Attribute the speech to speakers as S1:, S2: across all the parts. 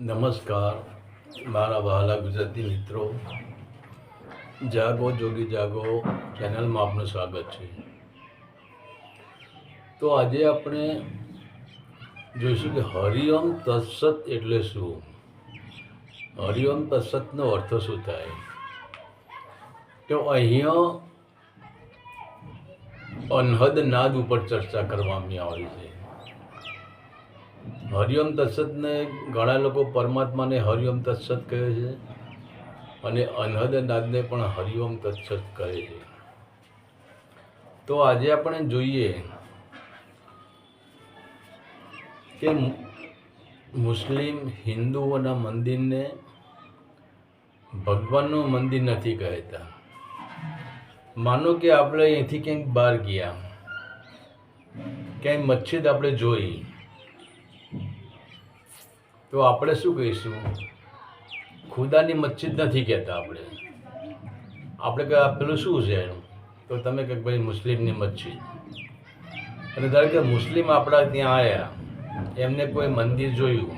S1: નમસ્કાર. મારા વહાલા ગુજરાતી મિત્રો, જાગો, જોગી જાગો ચેનલમાં આપનું સ્વાગત છે. તો આજે આપણે જોઈશું કે હરિઓમ તત્સત એટલે શું? હરિઓમ તત્સતનો અર્થ શું થાય? તો અહીંયા અનહદ નાદ ઉપર ચર્ચા કરવામાં આવી છે. હરિઓમ તત્સતને ઘણા લોકો પરમાત્માને હરિઓમ તત્સત કહે છે અને અનહદ નાદને પણ હરિઓમ તત્સત કહે છે. તો આજે આપણે જોઈએ કે મુસ્લિમ હિન્દુઓના મંદિરને ભગવાનનું મંદિર નથી કહેતા. માનો કે આપણે અહીંથી ક્યાંક બહાર ગયા, ક્યાંય મસ્જિદ આપણે જોઈ તો આપણે શું કહીશું? ખુદાની મસ્જિદ નથી કહેતા આપણે. આપણે કે પેલું શું છે એનું? તો તમે કે ભાઈ મુસ્લિમની મસ્જિદ. અને ધારો કે મુસ્લિમ આપણા ત્યાં આવ્યા એમને કોઈ મંદિર જોયું,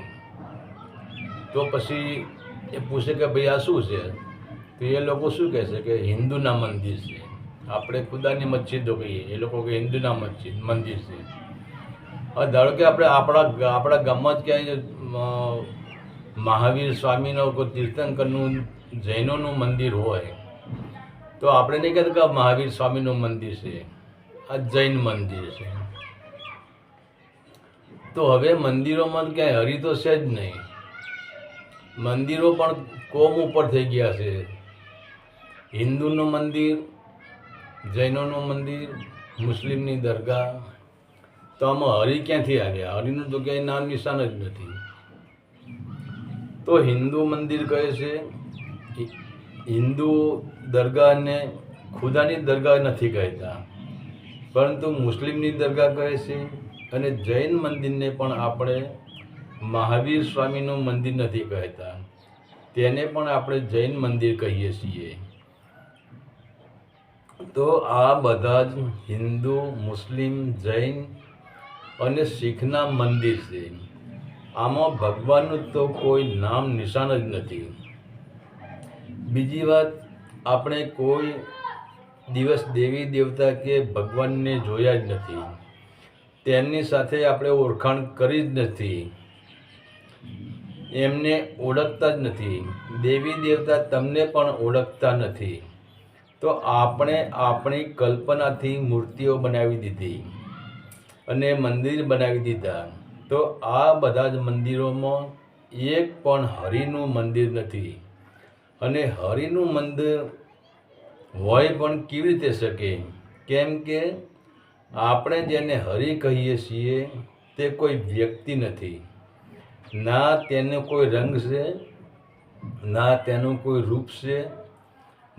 S1: તો પછી એ પૂછે કે ભાઈ આ શું છે? તો એ લોકો શું કહેશે કે હિન્દુના મંદિર છે. આપણે ખુદાની મસ્જિદો કહીએ, એ લોકો કે હિન્દુના મસ્જિદ, મંદિર છે. હવે ધારો કે આપણે આપણા આપણા ગામમાં જ ક્યાંય મહાવીર સ્વામીનો કોઈ તીર્થંકરનું, જૈનોનું મંદિર હોય, તો આપણે નહીં કહેતા કે મહાવીર સ્વામીનું મંદિર છે. આ જૈન મંદિર છે. તો હવે મંદિરોમાં ક્યાંય હરી તો છે જ નહીં. મંદિરો પણ કોમ ઉપર થઈ ગયા છે. હિન્દુનું મંદિર, જૈનોનું મંદિર, મુસ્લિમની દરગાહ, તો આમાં હરિ ક્યાંથી આવ્યા? હરિનું તો ક્યાંય નામ નિશાન જ નથી. તો હિન્દુ મંદિર કહે છે હિન્દુ દરગાહને ખુદાની દરગાહ નથી કહેતા. પરંતુ મુસ્લિમની દરગાહ કહે છે અને જૈન મંદિરને પણ આપણે મહાવીર સ્વામીનું મંદિર નથી કહેતા. તેને પણ આપણે જૈન મંદિર કહીએ છીએ. તો આ બધા જ હિન્દુ, મુસ્લિમ, જૈન અને શીખના મંદિર છે. આમાં ભગવાનનું તો કોઈ નામ નિશાન જ નથી. બીજી વાત, આપણે કોઈ દિવસ દેવી દેવતા કે ભગવાનને જોયા જ નથી. તેમની સાથે આપણે ઓળખાણ કરી જ નથી. એમને ઓળખતા જ નથી. દેવી દેવતા તમને પણ ઓળખતા નથી. તો આપણે આપણી કલ્પનાથી મૂર્તિઓ બનાવી દીધી અને મંદિર બનાવી દીધા. તો આ બધા જ મંદિરોમાં એક પણ હરિનું મંદિર નથી. અને હરિનું મંદિર હોય પણ કેવી રીતે શકે? કેમ કે આપણે જેને હરિ કહીએ છીએ, તે કોઈ વ્યક્તિ નથી. ના તેનો કોઈ રંગ છે, ના તેનું કોઈ રૂપ છે,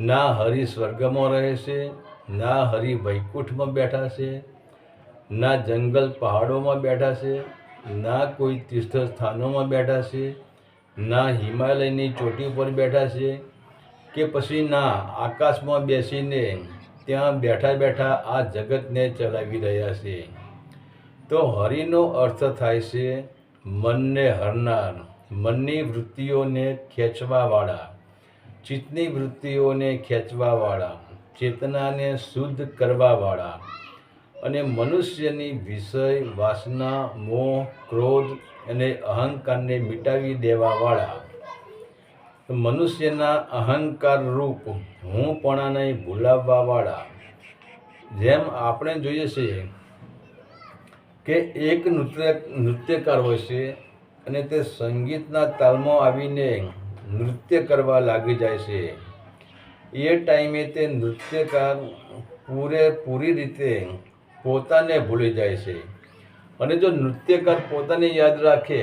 S1: ના હરિ સ્વર્ગમાં રહે છે, ના હરિ વૈકુંઠમાં બેઠા છે, ના જંગલ પહાડોમાં બેઠા છે ના કોઈ તીર્થ સ્થાનોમાં બેઠા છે, ના હિમાલયની ચોટી ઉપર બેઠા છે કે પછી ના આકાશમાં બેસીને ત્યાં બેઠા બેઠા આ જગતને ચલાવી રહ્યા છે. તો હરિનો અર્થ થાય છે, મનને હરનાર, મનની વૃત્તિઓને ખેંચવાવાળા, ચિત્તની વૃત્તિઓને ખેંચવાવાળા, ચેતનાને શુદ્ધ કરવાવાળા અને મનુષ્યની વિષય, વાસના, મોહ, ક્રોધ અને અહંકારને મિટાવી દેવાવાળા. મનુષ્યના અહંકાર રૂપ હુંપણાને ભૂલાવવાવાળા. જેમ આપણે જોઈએ છીએ કે એક નૃત્ય, નૃત્યકાર હોય છે અને તે સંગીતના તાલમાં આવીને નૃત્ય કરવા લાગી જાય છે. એ ટાઈમે તે નૃત્યકાર પૂરેપૂરી રીતે પોતાને ભૂલી જાય છે. અને જો નૃત્યકાર પોતાને યાદ રાખે,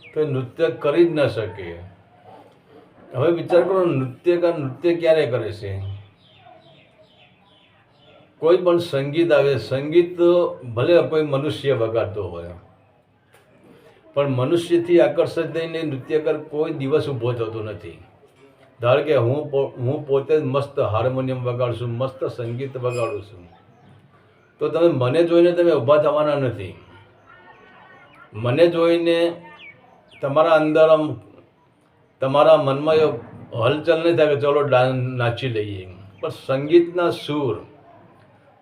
S1: તો નૃત્ય કરી જ ન શકે. હવે વિચાર કરો, નૃત્યકાર નૃત્ય ક્યારે કરે છે? કોઈ પણ સંગીત આવે, સંગીત ભલે કોઈ મનુષ્ય વગાડતો હોય, પણ મનુષ્યથી આકર્ષિત થઈને નૃત્યકાર કોઈ દિવસ ઊભો થતો નથી. ધારો કે હું હું પોતે જ મસ્ત હાર્મોનિયમ વગાડું છું, મસ્ત સંગીત વગાડું છું. તો તમે મને જોઈને તમે ઊભા થવાના નથી. મને જોઈને તમારા અંદર આમ તમારા મનમાં એ હલચલ નહીં થાય કે ચલો નાચી લઈએ પણ સંગીતના સૂર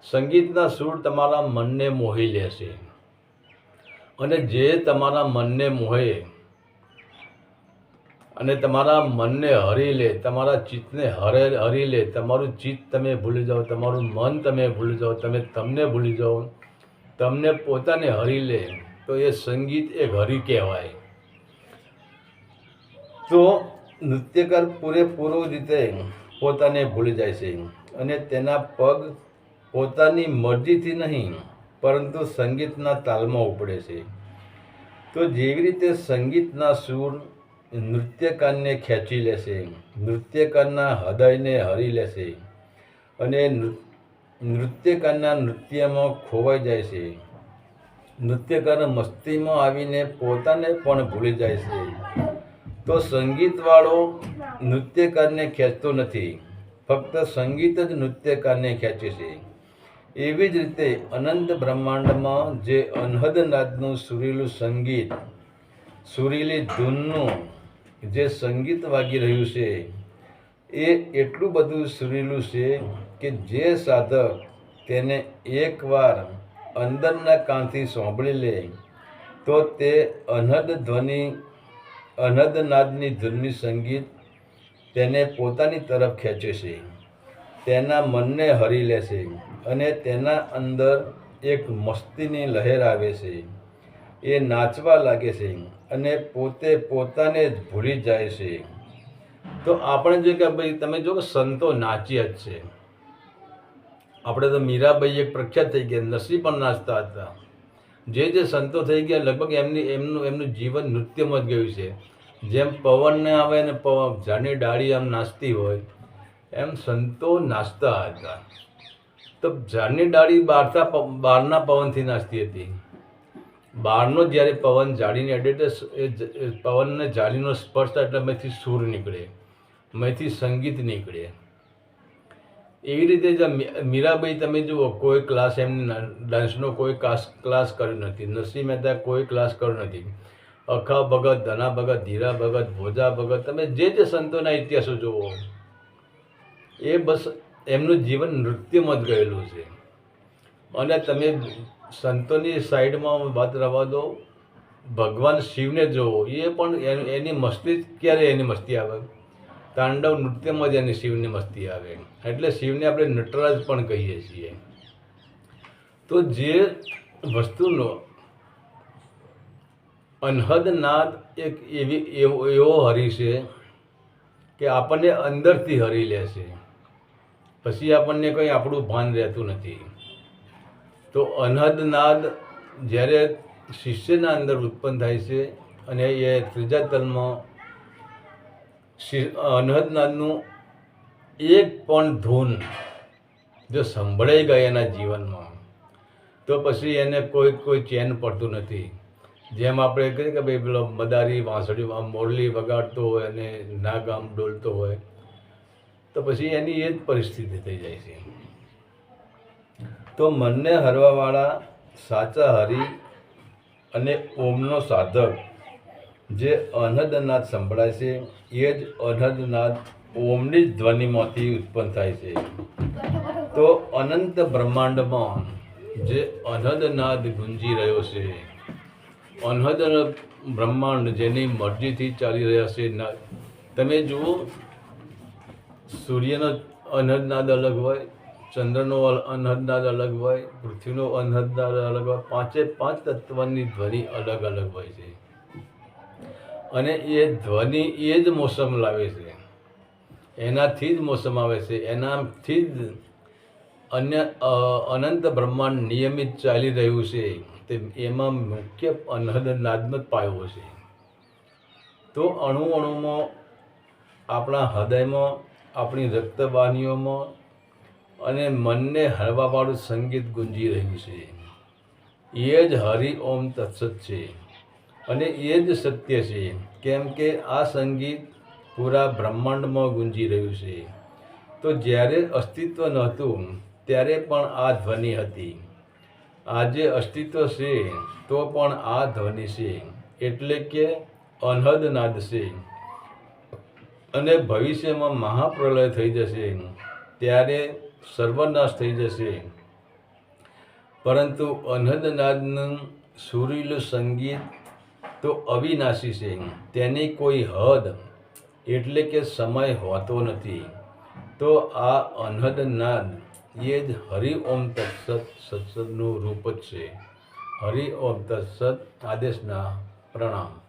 S1: સંગીતના સૂર તમારા મનને મોહી લેશે. અને જે તમારા મનને મોહે અને તમારા મનને હરી લે, તમારા ચિત્તને હરે હરી લે, તમારું ચિત્ત તમે ભૂલી જાઓ, તમારું મન તમે ભૂલી જાઓ, તમે તમને ભૂલી જાઓ, તમને પોતાને હરી લે, તો એ સંગીત એક હરી કહેવાય. તો નૃત્યકાર પૂરેપૂરું રીતે પોતાને ભૂલી જાય છે અને તેના પગ પોતાની મરજીથી નહીં, પરંતુ સંગીતના તાલમાં ઉપડે છે. તો જેવી રીતે સંગીતના સૂર નૃત્યકારને ખેંચી લેશે નૃત્યકારના હૃદયને હરી લેશે અને નૃત્યકારના નૃત્યમાં ખોવાઈ જાય છે. નૃત્યકાર મસ્તીમાં આવીને પોતાને પણ ભૂલી જાય છે. તો સંગીતવાળો નૃત્યકારને ખેંચતો નથી, ફક્ત સંગીત જ નૃત્યકારને ખેંચે છે. એવી જ રીતે અનંત બ્રહ્માંડમાં જે અનહદ નાદનું સુરીલું સંગીત, સુરીલી ધૂનનું જે સંગીત વાગી રહ્યું છે, એ એટલું બધું સુરીલું છે કે જે સાધક તેને એકવાર અંદરના કાનથી સાંભળી લે, તો તે અનહદ ધ્વનિ, અનહદ નાદની ધૂનની સંગીત તેને પોતાની તરફ ખેંચે છે. તેના મનને હરી લે છે અને તેના અંદર એક મસ્તીની લહેર આવે છે. એ નાચવા લાગે છે. અને પોતે પોતાને જ ભૂલી જાય છે. તો આપણે જે કે ભાઈ, તમે જો કે સંતો નાચ્યા જ છે. આપણે તો મીરાબાઈ એક પ્રખ્યાત થઈ ગયા નસી પણ નાચતા હતા. જે જે સંતો થઈ ગયા, લગભગ એમની, એમનું એમનું જીવન નૃત્યમાં જ ગયું છે. જેમ પવનને આવે ને પવન ઝાડની ડાળી આમ નાચતી હોય, એમ સંતો નાચતા હતા. તો ઝાડની ડાળી બહારતા બહારના પવનથી નાચતી હતી. બહારનો જ્યારે પવન જાળીને અડે એ પવનને જાળીનો સ્પર્શ એટલે મેથી સૂર નીકળે, મેથી સંગીત નીકળે. એવી રીતે જ મીરાબાઈ તમે જુઓ, કોઈ ક્લાસ એમને ડાન્સનો કોઈ ક્લાસ ક્લાસ કર્યો નથી. નરસિંહ મહેતા કોઈ ક્લાસ કર્યો નથી. અખા ભગત, ધના ભગત, ધીરા ભગત, ભોજા ભગત, તમે જે જે સંતોના ઇતિહાસો જુઓ, એ બસ એમનું જીવન નૃત્યમાં જ ગયેલું છે. અને તમે સંતોની સાઈડમાં વાત રવા દો ભગવાન શિવને જુઓ એ પણ એન- મસ્તી ક્યારે એની મસ્તી આવે? તાંડવ નૃત્યમાં જ એની શિવની મસ્તી આવે. એટલે શિવને આપણે નટરાજ પણ કહીએ છીએ. તો જે વસ્તુનો અનહદ નાદ એક એવી, એવો એવો હરી છે કે આપણને અંદરથી હરી લે છે. પછી આપણને કંઈ આપણું ભાન રહેતું નથી. તો અનહદ નાદ જ્યારે શિષ્યના અંદર ઉત્પન્ન થાય છે અને એ ત્રીજા તલમાં શિ- અનહદ નાદનું એક પણ ધૂન જો સંભળાઈ ગઈ એના જીવનમાં, તો પછી એને કોઈ કોઈ ચેન પડતું નથી. જેમ આપણે કહીએ કે ભાઈ પેલો મદારી, વાંસળી મોરલી વગાડતો હોય અને નાગ આમ ડોલતો હોય, તો પછી એની એ જ પરિસ્થિતિ થઈ જાય છે. તો મનને હરવાવાળા સાચા હરિ અને ઓમનો સાધક, જે અનહદનાદ સંભળાય છે, એ જ અનહદનાદ ઓમની જ ધ્વનિમાંથી ઉત્પન્ન થાય છે. તો અનંત બ્રહ્માંડમાં જે અનહદનાદ ગુંજી રહ્યો છે અનહદ બ્રહ્માંડ જેની મરજીથી ચાલી રહ્યા છે તમે જુઓ, સૂર્યનો અનહદનાદ અલગ હોય ચંદ્રનો અનહદદાર અલગ હોય, પૃથ્વીનો અનહદદાર અલગ હોય, પાંચે પાંચ તત્વની ધ્વનિ અલગ અલગ હોય છે. અને એ ધ્વનિ એ જ મોસમ લાવે છે. એનાથી જ મોસમ આવે છે. એનાથી જ અન્ય અનંત બ્રહ્માંડ નિયમિત ચાલી રહ્યું છે. તે એમાં મુખ્ય અનહદ નાદનો પાયો છે. તો અણુ અણુમાં આપણા હૃદયમાં, આપણી રક્તવાહિનીઓમાં અને મનને હળવાવાળું સંગીત ગુંજી રહ્યું છે. એ જ હરિ ઓમ તત્સત છે અને એ જ સત્ય છે, કેમ કે આ સંગીત પૂરા બ્રહ્માંડમાં ગુંજી રહ્યું છે. તો જ્યારે અસ્તિત્વ નહોતું, ત્યારે પણ આ ધ્વનિ હતી. આજે અસ્તિત્વ છે, તો પણ આ ધ્વનિ છે, એટલે કે અનહદ નાદ છે. અને ભવિષ્યમાં મહાપ્રલય થઈ જશે, ત્યારે સર્વનાશ થઈ જશે. પરંતુ અનહદનાદનું સુરીલું સંગીત તો અવિનાશી છે. તેની કોઈ હદ એટલે કે સમય હોતો નથી. તો આ અનહદનાદ એ જ હરિ ઓમ તત્સત સત્સદનું રૂપ જ છે. હરિ ઓમ આદેશના પ્રણામ.